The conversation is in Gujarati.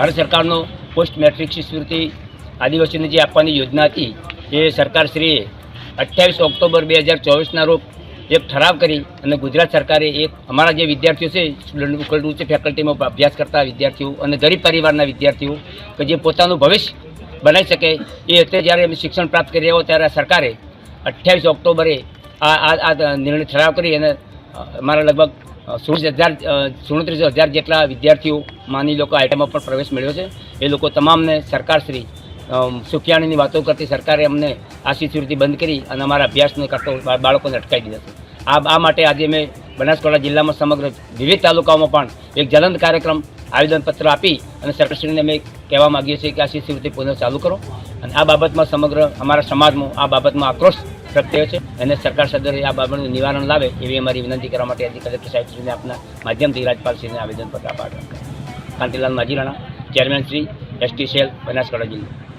ભારત સરકારનો પોસ્ટ મેટ્રિક શિષ્યવૃત્તિ આદિવાસીને જે આપવાની યોજના હતી, એ સરકારશ્રીએ અઠ્યાવીસ ઓક્ટોબર બે હજાર ચોવીસના રોજ એક ઠરાવ કરી અને ગુજરાત સરકારે એક અમારા જે વિદ્યાર્થીઓ છે સ્ટુડન્ટ ઉચ્ચ ફેકલ્ટીમાં અભ્યાસ કરતા વિદ્યાર્થીઓ અને ગરીબ પરિવારના વિદ્યાર્થીઓ કે જે પોતાનું ભવિષ્ય બનાવી શકે, એ અત્યારે જ્યારે અમે શિક્ષણ પ્રાપ્ત કરી રહ્યા ત્યારે સરકારે અઠ્યાવીસ ઓક્ટોબરે આ આ નિર્ણય ઠરાવ કરી અને અમારા લગભગ સુડત્રીસ હજાર સુડત્રીસ હજાર જેટલા વિદ્યાર્થીઓ માની લોકો આઈટમમાં પણ પ્રવેશ મેળવ્યો છે. એ લોકો તમામને સરકારશ્રી અમ, સુખિયાણીની વાતો કરતી સરકારે અમને આ બંધ કરી અને અમારા અભ્યાસને કરતો બાળકોને અટકાવી દીધા છે. આ આ માટે આજે મેં બનાસકાંઠા જિલ્લામાં સમગ્ર વિવિધ તાલુકાઓમાં પણ એક જલંત કાર્યક્રમ આવેદનપત્ર આપી અને સરકારશ્રીને અમે કહેવા માગીએ છીએ કે આ શિષ્યવૃત્તિ પુનઃ ચાલુ કરો. અને આ બાબતમાં સમગ્ર અમારા સમાજમાં આ બાબતમાં આક્રોશ થયો છે. અને સરકાર સદરે આ બાબતનું નિવારણ લાવે એવી અમારી વિનંતી કરવા માટે આજે કલેક્ટર સાહેબશ્રીને આપના માધ્યમથી રાજપાલશ્રીને આવેદનપત્ર આપાડ્યું Kantilal Majirana chairman Shri, ST cell, Banaskantha જિલ્લા.